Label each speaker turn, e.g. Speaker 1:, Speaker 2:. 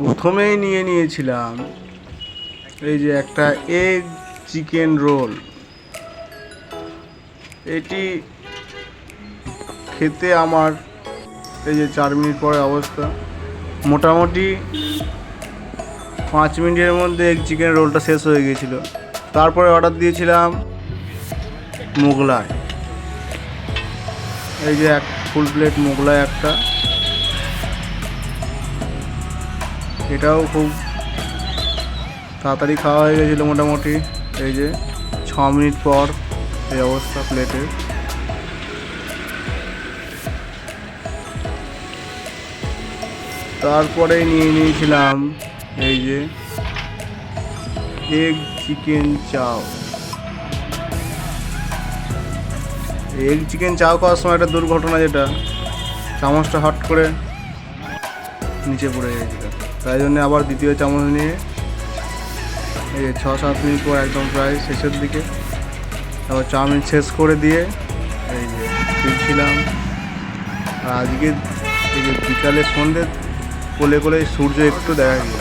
Speaker 1: প্রথমেই নিয়ে নিয়েছিলাম এই যে একটা এগ চিকেন রোল এটি খেতে আমার এই যে চার মিনিট পরে অবস্থা। মোটামুটি পাঁচ মিনিটের মধ্যে এগ চিকেন রোলটা শেষ হয়ে গিয়েছিল। তারপরে অর্ডার দিয়েছিলাম মোগলাই। এই যে এক ফুল প্লেট মোগলাই একটা। এটাও খুব তাড়াতাড়ি খাওয়া হয়ে গেছিল মোটামুটি। এই যে ছ মিনিট পর এই অবস্থা প্লেটের তারপরে নিয়ে নিয়েছিলাম এই যে egg chicken chow egg chicken chow খাওয়ার সময় একটা দুর্ঘটনা যেটা, চামচটা হট করে নিচে পড়ে গেছিল তাই জন্য আবার দ্বিতীয় চামচ নিয়ে এই ছ সাত মিনিট পর একদম প্রায় শেষের দিকে তারপর চাউমিন শেষ করে দিয়ে এই যে ফিরছিলাম। আর আজকে এই যে বিকালে সন্ধ্যে কোলে কোলে সূর্য একটু দেখা গেল।